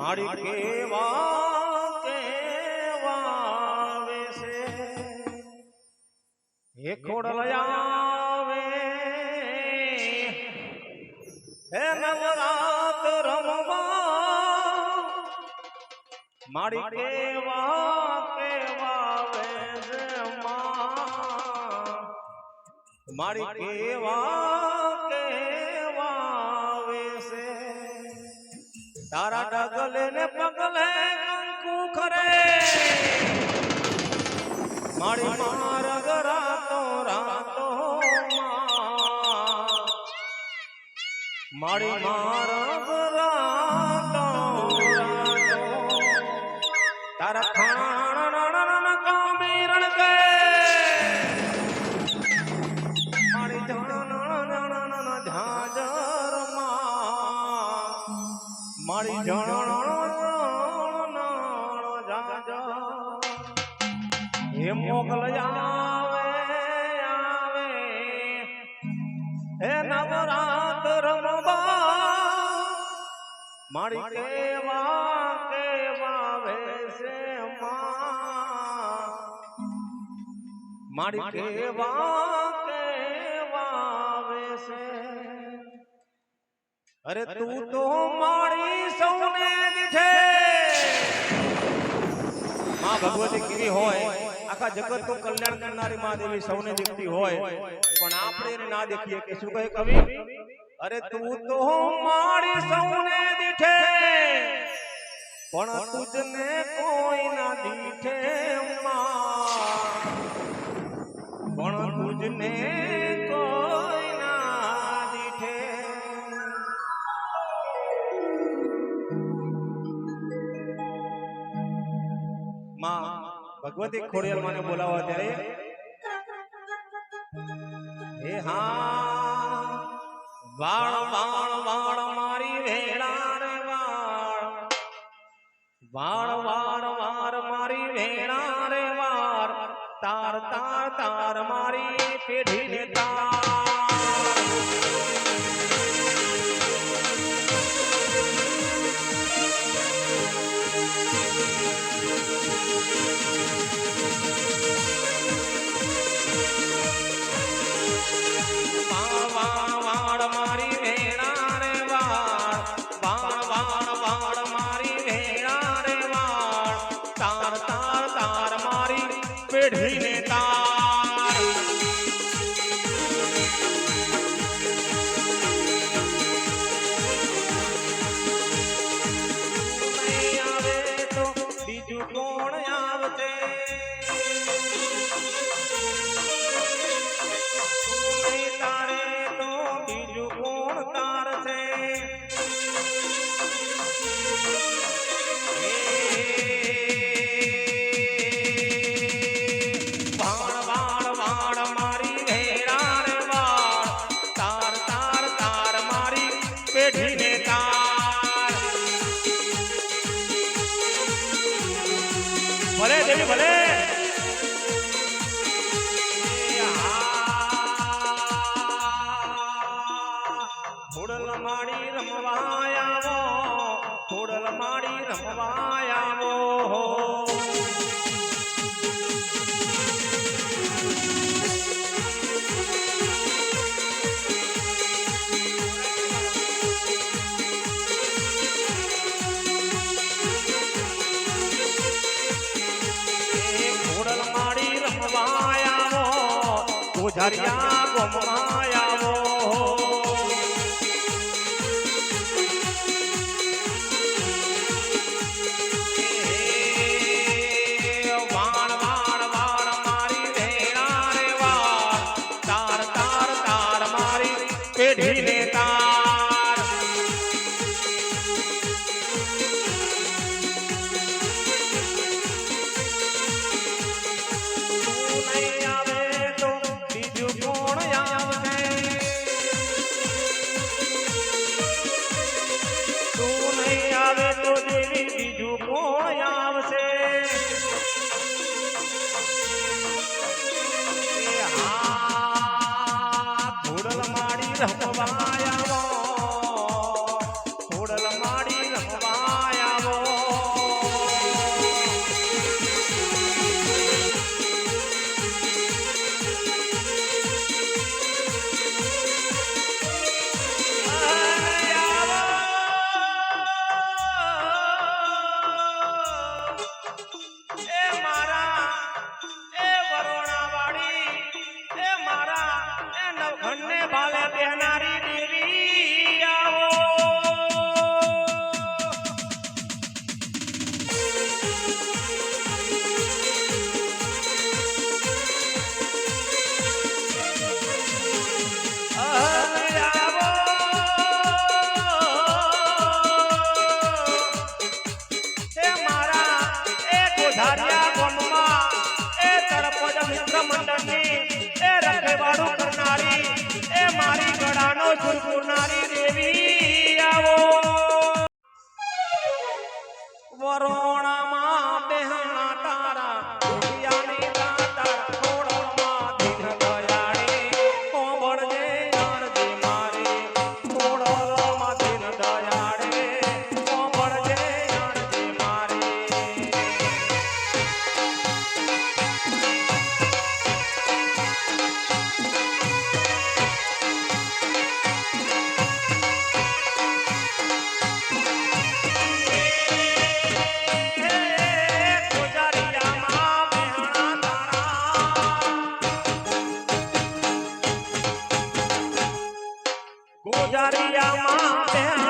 મારી કેવા કેવા વેશે હે ખોડલયાવે હે નવરાત રમવા. મારી કેવા કેવા વેશે માં? મારી કેવા તારા ડગલે ને પગલે કંકુ ખરે. મારી માર રાતો રાતો મારી મારી મારી કેવા કેવા વેશે મારી કેવા કેવા વેશે અરે તું તો મારી સૌને દીઠે માં ભગવતી કેવી હોય આખા જગતનું કલ્યાણ કરનારી માં દેવી સૌને દીખતી હોય. પણ આપણે એને ના દેખીએ. કે શું કહે કવિ અરે તું તો મારી સૌને દીઠે પણ તુજને કોઈ ના દીઠે માં પણ તુજને કોઈ ના દીઠે માં ભગવતી ખોડિયાલ માને બોલાવવા ત્યારે હે હા વાળ વાળ વાળ વાળ વાર વાર મારી વેણા રે વાર. તાર તાર તાર મારી પેઢી તાર. Hello. જારિયામાં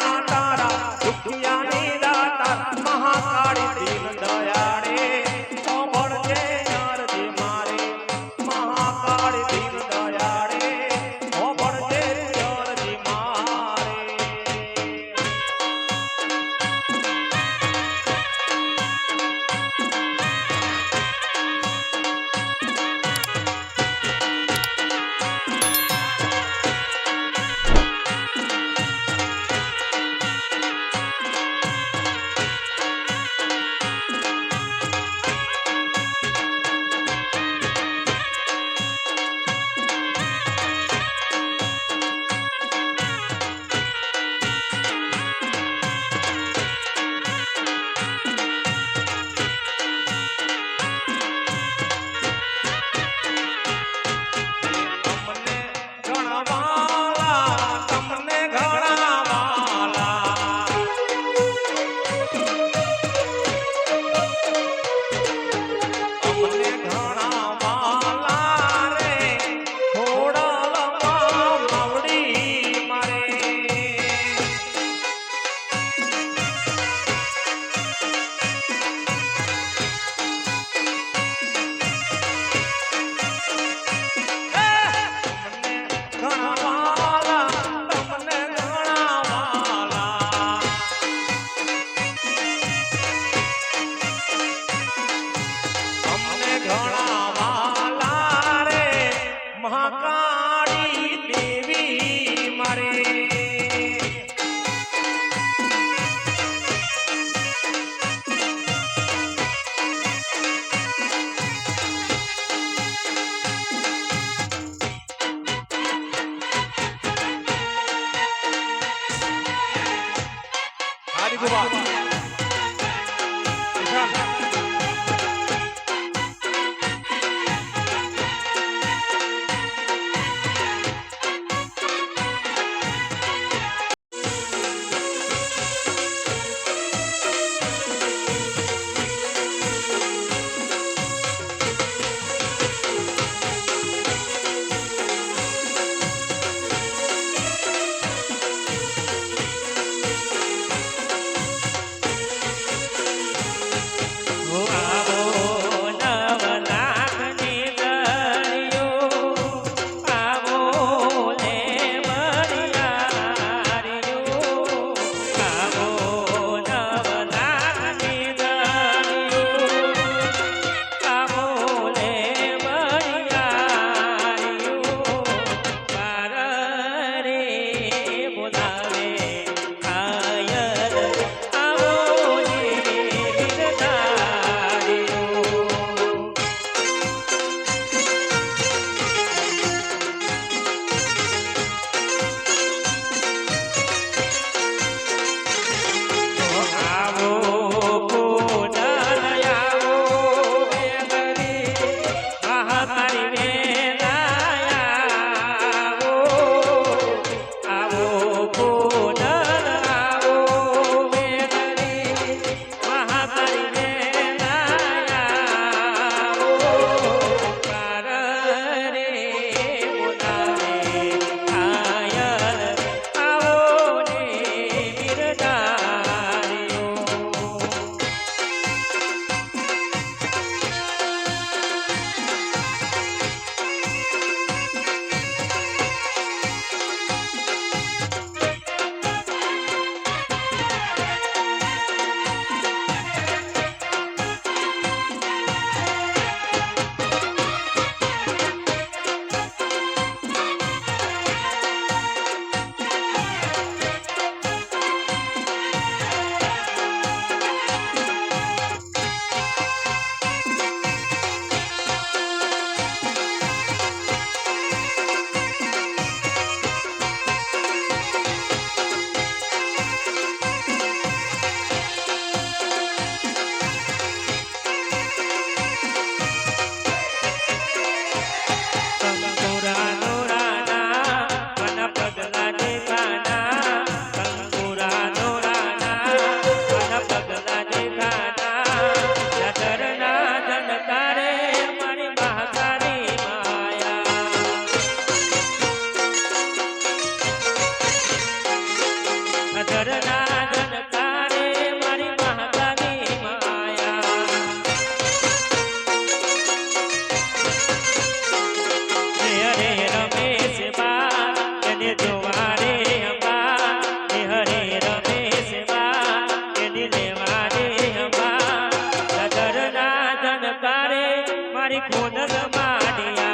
મારી ખોદલ માડી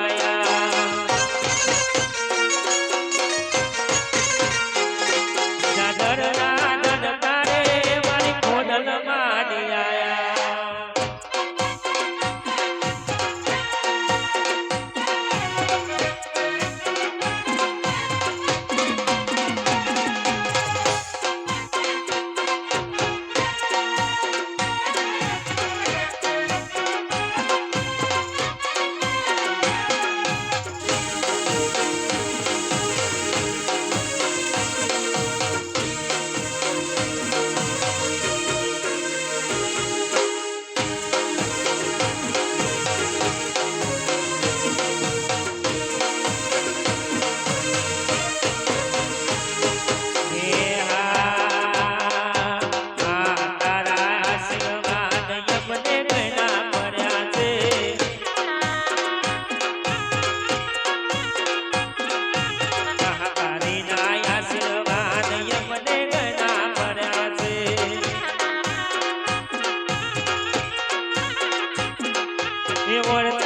Y por eso.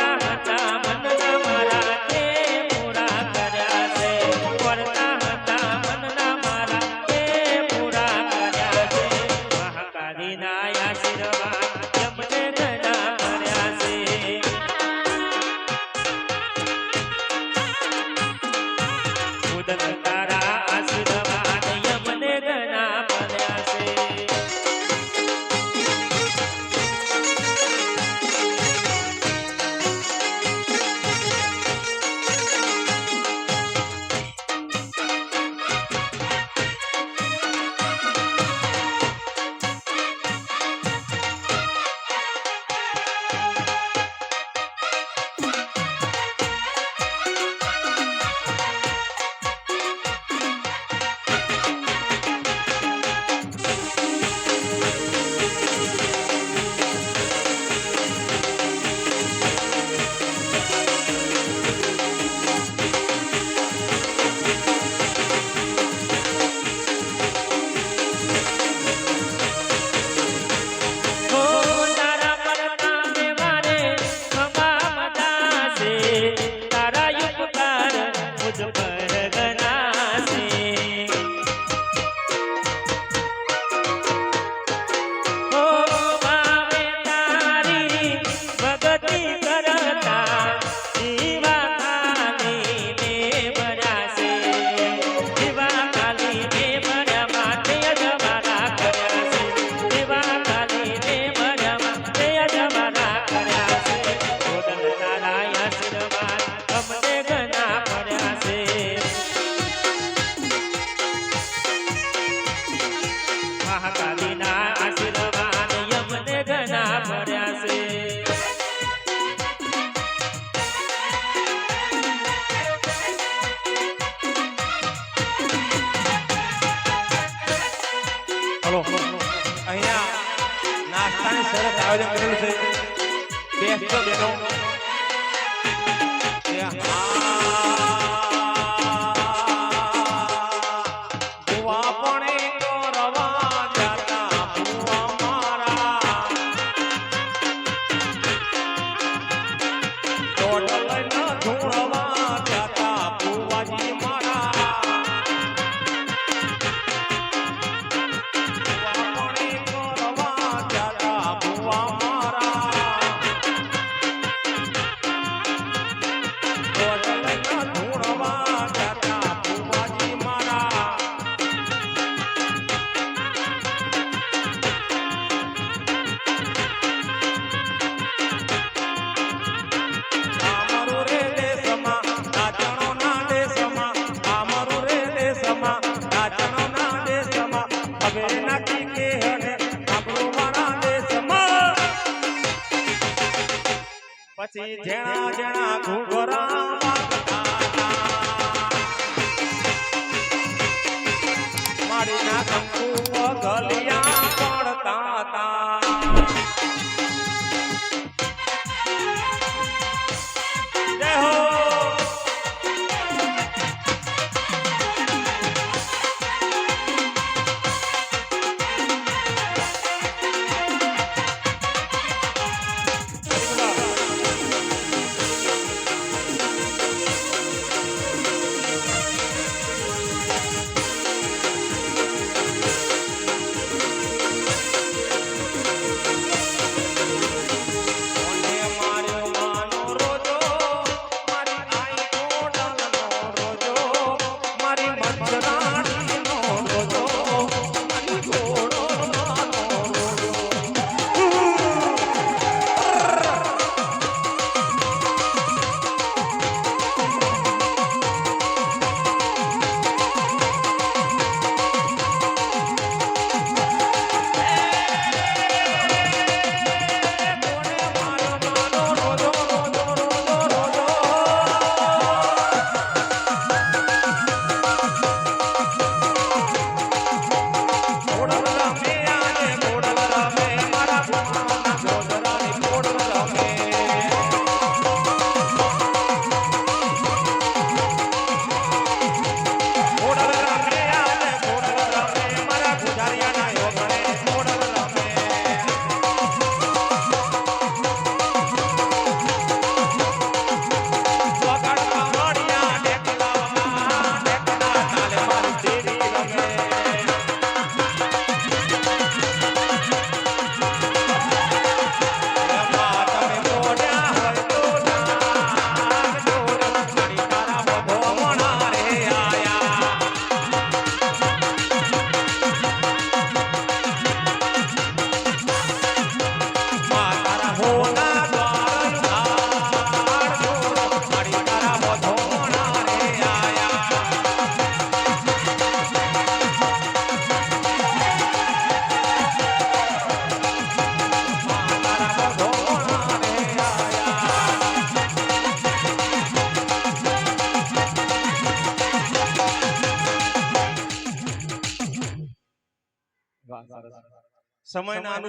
Jena Jena ઘૂઘરા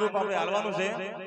સમયના અનુરૂપ આપણે હાલવાનું છે